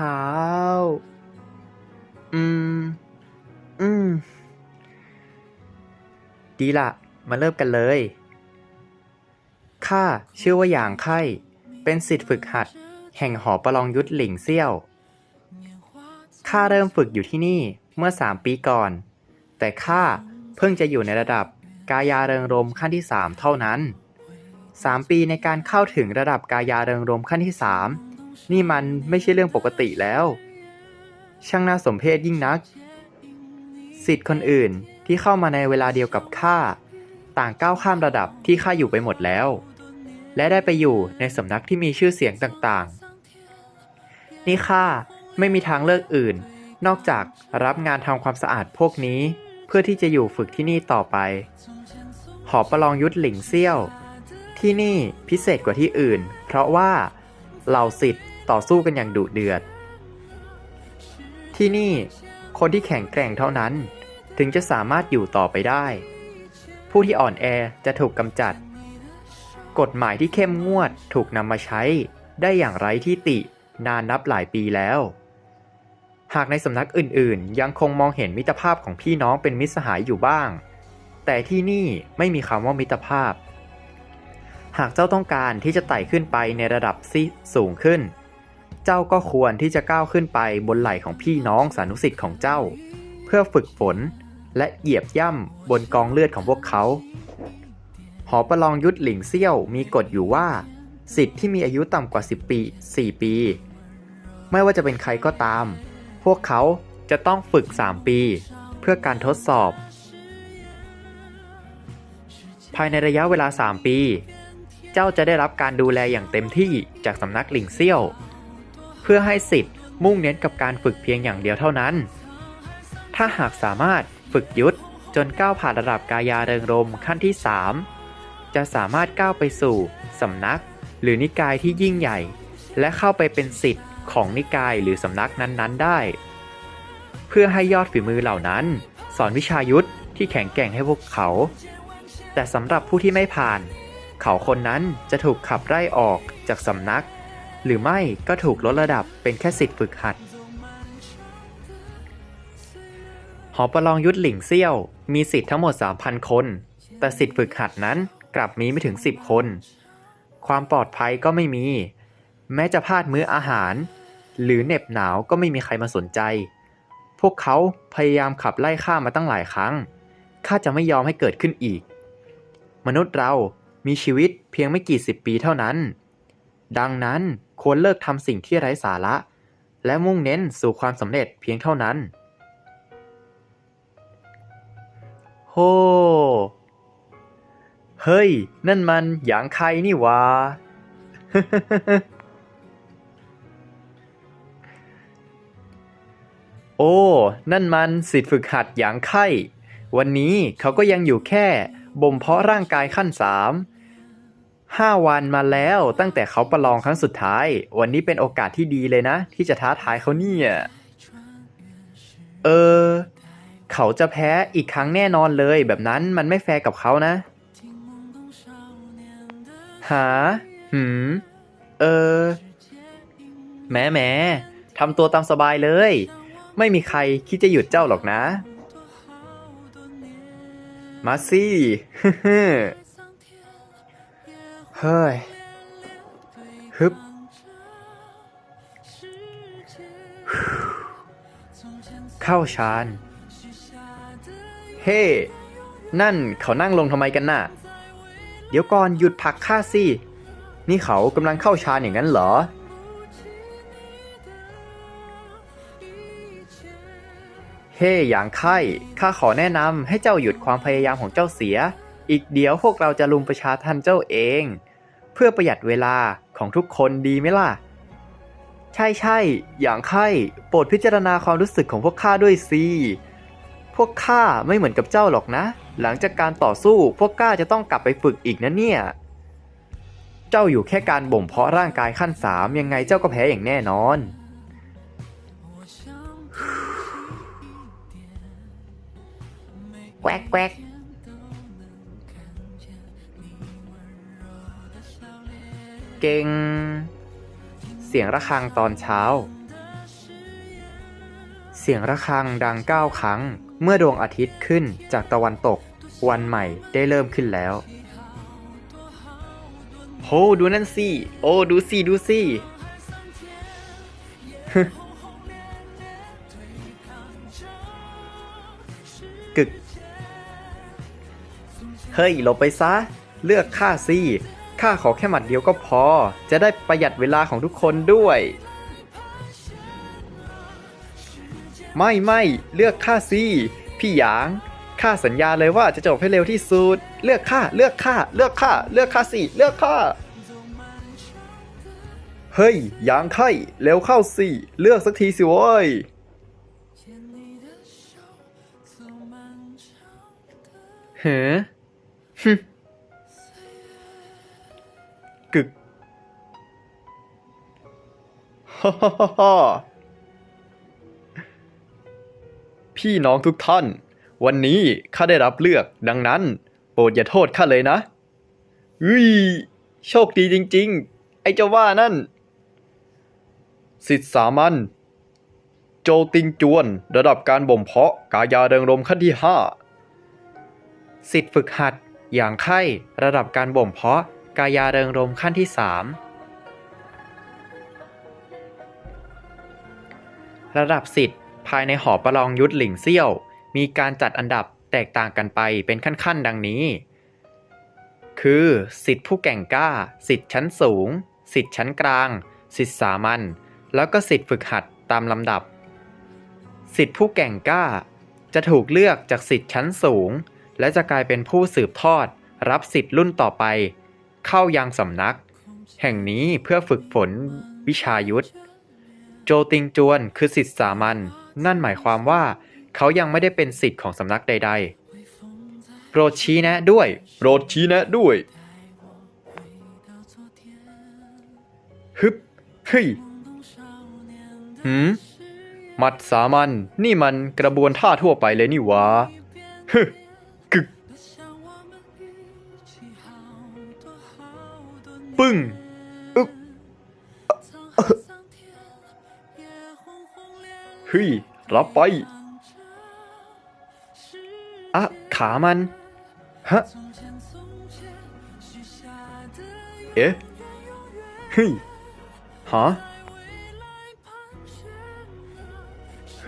ท้า อืม อืม ดีละมาเริ่มกันเลย ข้าชื่อว่าหยางไข่ เป็นสิทธิฝึกหัด แห่งหอประลองยุทธหลิงเซี่ยว ข้าเริ่มฝึกอยู่ที่นี่เมื่อสามปีก่อน แต่ข้าเพิ่งจะอยู่ในระดับกายาเริงรมขั้นที่สามเท่านั้นสามปีในการเข้าถึงระดับกายาเริงรมขั้นที่สาม นี่มันไม่ใช่เรื่องปกติแล้ว ช่างน่าสมเพชยิ่งนัก สิทธิ์คนอื่นที่เข้ามาในเวลาเดียวกับข้าต่างก้าวข้ามระดับที่ข้าอยู่ไปหมดแล้ว และได้ไปอยู่ในสำนักที่มีชื่อเสียงต่างๆ นี่ข้าไม่มีทางเลือกอื่น นอกจากรับงานทำความสะอาดพวกนี้ เพื่อที่จะอยู่ฝึกที่นี่ต่อไป หอประลองยุทธหลิงเซี่ยว ที่นี่พิเศษกว่าที่อื่น เพราะว่า เหล่าสิทธิ์ต่อสู้กันอย่างดุเดือด ที่นี่คนที่แข็งแกร่งเท่านั้น ถึงจะสามารถอยู่ต่อไปได้ ผู้ที่อ่อนแอจะถูกกำจัด กฎหมายที่เข้มงวดถูกนำมาใช้ได้อย่างไร้ที่ตินานนับหลายปีแล้ว หากในสำนักอื่นๆ ยังคงมองเห็นมิตรภาพของพี่น้องเป็นมิตรสหายอยู่บ้าง แต่ที่นี่ไม่มีคำว่ามิตรภาพ หากเจ้าต้องการที่จะไต่ขึ้นไปในระดับซีสูงขึ้น เจ้าก็ควรที่จะก้าวขึ้นไปบนไหล่ของพี่น้องสานุสิทธิ์ของเจ้า เพื่อฝึกฝนและเหยียบย่ำบนกองเลือดของพวกเขา หอประลองยุทธหลิงเซี่ยวมีกฎอยู่ว่า สิทธิ์ที่มีอายุต่ำกว่า 10 ปี 4 ปี ไม่ว่าจะเป็นใครก็ตาม พวกเขาจะต้องฝึก 3 ปี เพื่อการทดสอบ ภายในระยะเวลา 3 ปี เจ้าจะได้รับการดูแลอย่างเต็มที่จากสำนักหลิงเซี่ยว เพื่อให้สิทธิ์มุ่งเน้นกับการฝึกเพียงอย่างเดียวเท่านั้น ถ้าหากสามารถฝึกยุทธจนก้าวผ่านระดับกายาเริงรมขั้นที่ 3 จะสามารถก้าวไปสู่สำนักหรือนิกายที่ยิ่งใหญ่ และเข้าไปเป็นสิทธิ์ของนิกายหรือสำนักนั้นๆได้ เพื่อให้ยอดฝีมือเหล่านั้น สอนวิชายุทธที่แข็งแกร่งให้พวกเขา แต่สำหรับผู้ที่ไม่ผ่าน เขาคนนั้นจะถูกขับไล่ออกจากสำนัก หรือไม่ก็ถูกลดระดับเป็นแค่สิทธิ์ฝึกหัด หอประลองยุทธหลิงเซี่ยว มีสิทธิ์ทั้งหมด 3,000 คน แต่สิทธิ์ฝึกหัดนั้นกลับมีไม่ถึง 10 คน ความปลอดภัยก็ไม่มี แม้จะพลาดมื้ออาหาร หรือเหน็บหนาวก็ไม่มีใครมาสนใจ พวกเขาพยายามขับไล่ข้ามาตั้งหลายครั้งข้าจะไม่ยอมให้เกิดขึ้นอีก มนุษย์เรา มีชีวิตเพียงไม่กี่สิบปีเท่านั้น ดังนั้นควรเลิกทำสิ่งที่ไร้สาระ และมุ่งเน้นสู่ความสำเร็จเพียงเท่านั้น โฮ เฮ้ย นั่นมันหยางไครนี่วะ โอ้ นั่นมันสิทธิฝึกหัดหยางไข่วันนี้เขาก็ยังอยู่แค่ บ่มเพาะร่างกายขั้นสามห้าวันมาแล้วตั้งแต่เขาประลองครั้งสุดท้าย วันนี้เป็นโอกาสที่ดีเลยนะ ที่จะท้าทายเขาเนี่ย เออ เขาจะแพ้อีกครั้งแน่นอนเลยแบบนั้นมันไม่แฟร์กับเขานะหาหืม เออ แหมแหมทำตัวตามสบายเลย ไม่มีใครคิดจะหยุดเจ้าหรอกนะ มาสิเฮ้ย ฮึบ เข้าฌาน เฮ้ นั่นเขานั่งลงทำไมกันน่ะ เดี๋ยวก่อนหยุดผลักข้าสิ นี่เขากำลังเข้าฌานอย่างนั้นเหรอ เฮ้อย่างไข้ข้าขอแนะนำให้เจ้าหยุดความพยายามของเจ้าเสีย อีกเดี๋ยวพวกเราจะลุมประชาทันเจ้าเอง เพื่อประหยัดเวลาของทุกคนดีไหมล่ะ ใช่ใช่อย่างไข้โปรดพิจารณาความรู้สึกของพวกข้าด้วยสิพวกข้าไม่เหมือนกับเจ้าหรอกนะ หลังจากการต่อสู้พวกข้าจะต้องกลับไปฝึกอีกนะเนี่ย เจ้าอยู่แค่การบ่มเพาะร่างกายขั้นสามยังไงเจ้าก็แพ้อย่างแน่นอน แกวกแกวกเก่ง เสียงระฆังตอนเช้า เสียงระฆังดังเก้าครั้ง เมื่อดวงอาทิตย์ขึ้นจากตะวันตก วันใหม่ได้เริ่มขึ้นแล้วโหดูนั่นสิ โอ้ ดูสิ ดูสิ เฮ้ยหลบไปซะ เลือกข้าสิข้าขอแค่หมัดเดียวก็พอ จะได้ประหยัดเวลาของทุกคนด้วย ไม่ไม่เลือกข้าสิพี่หยางข้าสัญญาเลยว่าจะจบให้เร็วที่สุด เลือกข้าเลือกข้าเลือกข้าเลือกข้าสิเลือกข้าเฮ้ยหยางไข่เร็วเข้าสิ เลือกสักทีสิโว้ยเฮ้ กึกฮ่าฮ่าฮ่าพี่น้องทุกท่าน วันนี้ข้าได้รับเลือกดังนั้น โปรดอย่าโทษข้าเลยนะอุ้ยโชคดีจริง ๆ ไอ้เจ้าว่านั่น สิทธิสามัญโจติงจวน ระดับการบ่มเพาะกายาเริงรมขั้นที่ห้าสิทธิฝึกหัด อย่างไข้ระดับการบ่มเพาะกายาเริงรมขั้นที่สามระดับสิทธิ์ภายในหอประลองยุทธหลิงเซี่ยว มีการจัดอันดับแตกต่างกันไปเป็นขั้นๆ ดังนี้ คือสิทธิ์ผู้แก่งกล้า สิทธิ์ชั้นสูง สิทธิ์ชั้นกลาง สิทธิ์สามัญแล้วก็สิทธิ์ฝึกหัดตามลำดับ สิทธิ์ผู้แก่งกล้า จะถูกเลือกจากสิทธิ์ชั้นสูง และจะกลายเป็นผู้สืบทอด รับสิทธิ์รุ่นต่อไป เข้ายังสำนัก แห่งนี้เพื่อฝึกฝนวิชายุทธ โจติงจวนคือสิทธิสามัญนั่นหมายความว่า เขายังไม่ได้เป็นสิทธิ์ของสำนักใด ๆ โปรดชี้แนะด้วย โปรดชี้แนะด้วย ฮึบเฮ้ยหืมหมัดสามัญนี่มันกระบวนท่าทั่วไปเลยนี่หวะฮึ ปึ้งอึ๊บเฮ้ยรับไปอะขามัน ฮะ เอ๊ะเฮ้ยฮะ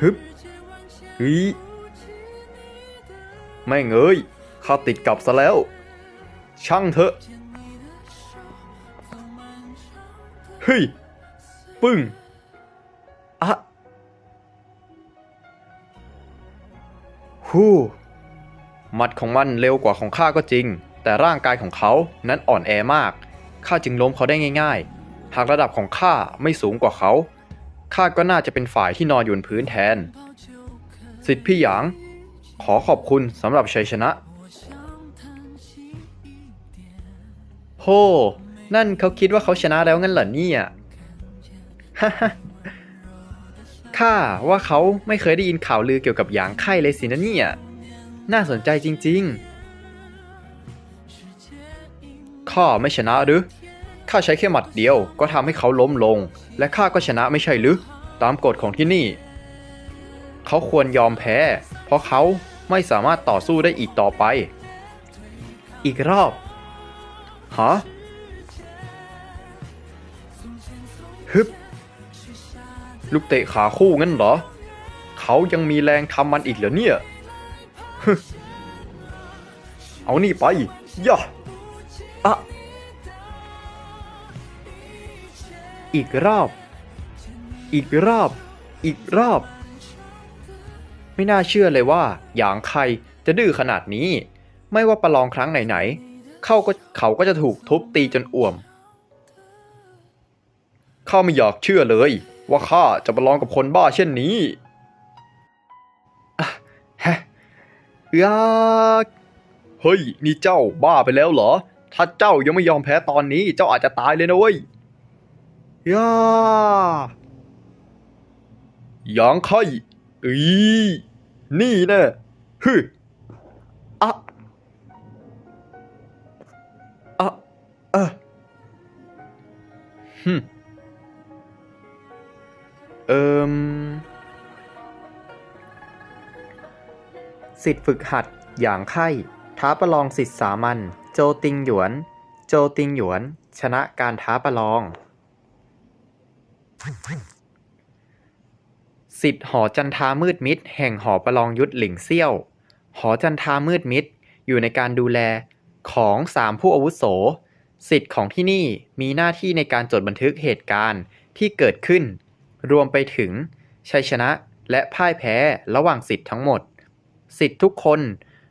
ฮึบเฮ้ยไม่งเอ้ยข้าติดกับซะแล้ว ช่างเถอะ เฮ้ย ปึ้งอะฮู้หมัดของมันเร็วกว่าของข้าก็จริง แต่ร่างกายของเขานั้นอ่อนแอมาก ข้าจึงล้มเขาได้ง่าย ๆ หากระดับของข้าไม่สูงกว่าเขา ข้าก็น่าจะเป็นฝ่ายที่นอนอยู่บนพื้นแทน สิทธิพี่หยาง ขอขอบคุณสำหรับชัยชนะโฮ นั่นเขาคิดว่าเขาชนะแล้วงั้นเหรอเนี่ยฮ่าข้าว่าเขาไม่เคยได้ยินข่าวลือเกี่ยวกับหยางไข่เลยสินะเนี่ย น่าสนใจจริง ๆ ข้าไม่ชนะหรือ ข้าใช้แค่หมัดเดียวก็ทำให้เขาล้มลง และข้าก็ชนะไม่ใช่หรือ ตามกฎของที่นี่ เขาควรยอมแพ้ เพราะเขาไม่สามารถต่อสู้ได้อีกต่อไป อีกรอบ ฮะ ฮึบลูกเตะขาคู่งั้นเหรอ เขายังมีแรงทำมันอีกเหรอเนี่ยฮึเอานี่ไปย่าอะอีกรอบ อีกรอบ อีกรอบ ไม่น่าเชื่อเลยว่า อย่างใครจะดื้อขนาดนี้ ไม่ว่าประลองครั้งไหนๆ เขาก็เขาก็จะถูกทุบตีจนอ่วม ข้าไม่อยากเชื่อเลย ว่าข้าจะประลองกับคนบ้าเช่นนี้อะฮะยากเฮ้ย นี่เจ้าบ้าไปแล้วเหรอ ถ้าเจ้ายังไม่ยอมแพ้ตอนนี้ เจ้าอาจจะตายเลยนะเว้ยยาหยางไข่อีนี่แน่ฮึอะอะเอะฮึเอิม สิทธิ์ฝึกหัดอย่างไข้ท้าประลองสิทธิสามัญโจติงหยวน โจติงหยวน ชนะการท้าประลอง สิทธิ์หอจันทามืดมิด แห่งหอประลองยุทธหลิงเซี่ยว หอจันทามืดมิด อยู่ในการดูแลของสามผู้อาวุโส สิทธิ์ของที่นี่มีหน้าที่ในการจดบันทึกเหตุการณ์ที่เกิดขึ้น รวมไปถึง ชัยชนะและพ่ายแพ้ระหว่างสิทธิ์ทั้งหมด สิทธิ์ทุกคน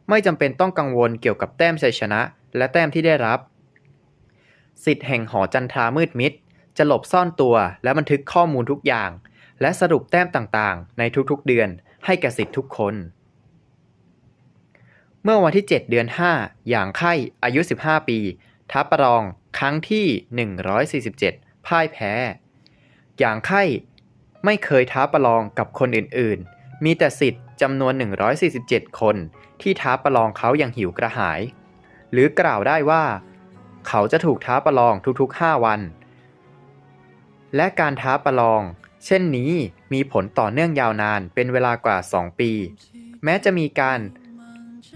ไม่จำเป็นต้องกังวลเกี่ยวกับแต้มชัยชนะ และแต้มที่ได้รับ สิทธิ์แห่งหอจันทรามืดมิด จะหลบซ่อนตัวและบันทึกข้อมูลทุกอย่าง และสรุปแต้มต่างๆ ในทุกๆเดือนให้แก่สิทธิ์ทุกคน เมื่อวันที่ 7 เดือน 5 อย่างไข้อายุ 15 ปีท้าประลองครั้งที่ 147 พ่ายแพ้ อย่างไข้ ไม่เคยท้าประลองกับคนอื่นๆ มีแต่สิทธิ์จำนวน 147 คน ที่ท้าประลองเขาอย่างหิวกระหาย หรือกล่าวได้ว่า เขาจะถูกท้าประลองทุกๆ 5 วัน และการท้าประลอง เช่นนี้มีผลต่อเนื่องยาวนานเป็นเวลากว่า 2 ปี แม้จะมีการ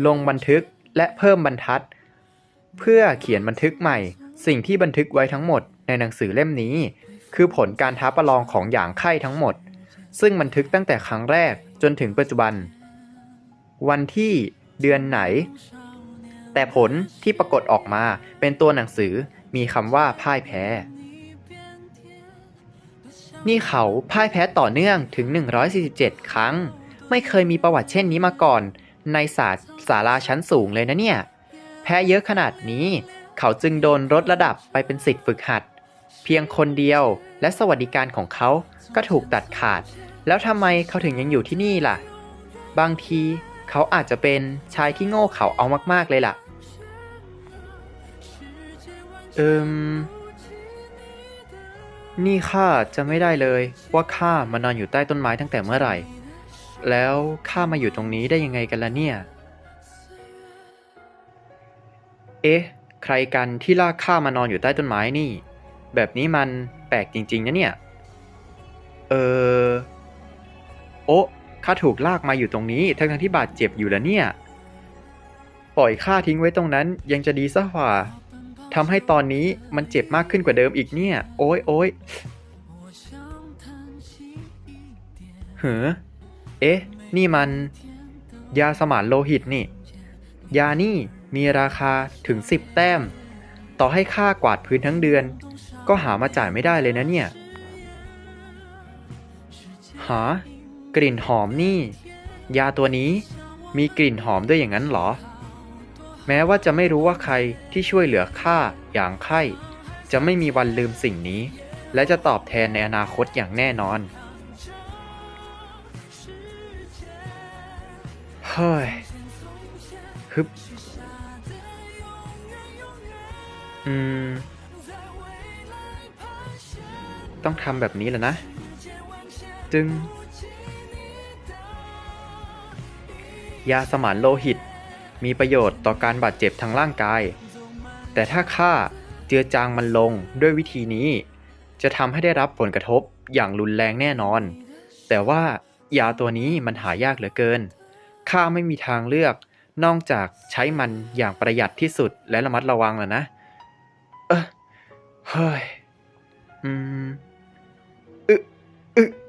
ลงบันทึกและเพิ่มบรรทัด เพื่อเขียนบันทึกใหม่ สิ่งที่บันทึกไว้ทั้งหมดในหนังสือเล่มนี้ คือผลการท้าประลองของหยางไข่ทั้งหมด ซึ่งบันทึกตั้งแต่ครั้งแรกจนถึงปัจจุบัน วันที่เดือนไหน แต่ผลที่ปรากฏออกมาเป็นตัวหนังสือมีคำว่าพ่ายแพ้ นี่เขาพ่ายแพ้ต่อเนื่องถึง 147 ครั้ง ไม่เคยมีประวัติเช่นนี้มาก่อน ในศาสตร์ศาลาชั้นสูงเลยนะเนี่ย แพ้เยอะขนาดนี้ เขาจึงโดนลดระดับไปเป็นสิทธิ์ฝึกหัด เพียงคนเดียวและสวัสดิการของเขาก็ถูกตัดขาด แล้วทำไมเขาถึงยังอยู่ที่นี่ล่ะ บางทีเขาอาจจะเป็นชายที่โง่เขาเอามากๆเลยล่ะ เอิมนี่ข้าจะไม่ได้เลยว่าข้ามานอนอยู่ใต้ต้นไม้ตั้งแต่เมื่อไหร่ แล้วข้ามาอยู่ตรงนี้ได้ยังไงกันล่ะเนี่ย เอ๊ะ ใครกันที่ลากข้ามานอนอยู่ใต้ต้นไม้นี่ แบบนี้มันแปลกจริง ๆ นะเนี่ย เออ โอ๊ะข้าถูกลากมาอยู่ตรงนี้ ทั้งๆที่บาดเจ็บอยู่แล้วเนี่ย ปล่อยข้าทิ้งไว้ตรงนั้นยังจะดีซะกว่าทำให้ตอนนี้มันเจ็บมากขึ้นกว่าเดิมอีกเนี่ย โอ๊ยโอ๊ยเหือเอ๊ะ นี่มัน ยาสมานโลหิตนี่ ยานี่มีราคาถึง10แต้ม ต่อให้ค่ากวาดพื้นทั้งเดือน ก็หามาจ่ายไม่ได้เลยนะเนี่ย หากลิ่นหอมนี่ ยาตัวนี้มีกลิ่นหอมด้วยอย่างนั้นเหรอ แม้ว่าจะไม่รู้ว่าใครที่ช่วยเหลือข้าอย่างไข้ จะไม่มีวันลืมสิ่งนี้ และจะตอบแทนในอนาคตอย่างแน่นอน เฮ้ยฮึบอืม ต้องทำแบบนี้แหละนะ จึง ยาสมานโลหิต มีประโยชน์ต่อการบาดเจ็บทางร่างกาย แต่ถ้าข้าเจือจางมันลงด้วยวิธีนี้ จะทำให้ได้รับผลกระทบอย่างรุนแรงแน่นอน แต่ว่ายาตัวนี้มันหายากเหลือเกิน ข้าไม่มีทางเลือกนอกจากใช้มันอย่างประหยัดที่สุดและระมัดระวังแล้วนะ เออเฮ้ย อืม อึอึ